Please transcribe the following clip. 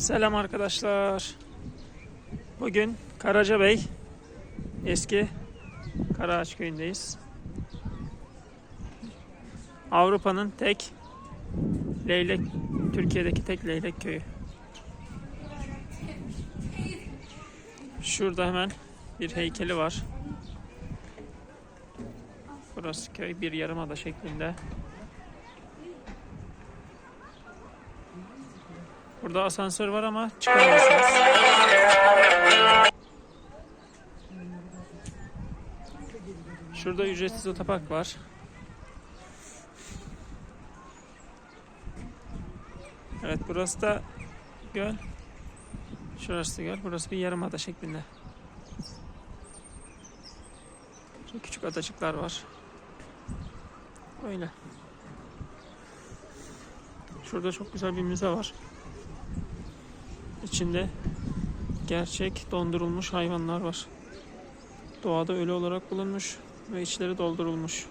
Selam arkadaşlar. Bugün Karacabey eski Karaağaç köyündeyiz. Avrupa'nın tek leylek Türkiye'deki tek leylek köyü. Şurada hemen bir heykeli var. Burası köy bir yarımada şeklinde. Burada asansör var ama çıkamıyorsunuz. Şurada ücretsiz otopark var. Evet burası da göl. Şurası da göl. Burası bir yarımada şeklinde. Şöyle küçük adacıklar var. Öyle. Şurada çok güzel bir müze var. İçinde gerçek dondurulmuş hayvanlar var. Doğada ölü olarak bulunmuş ve içleri doldurulmuş.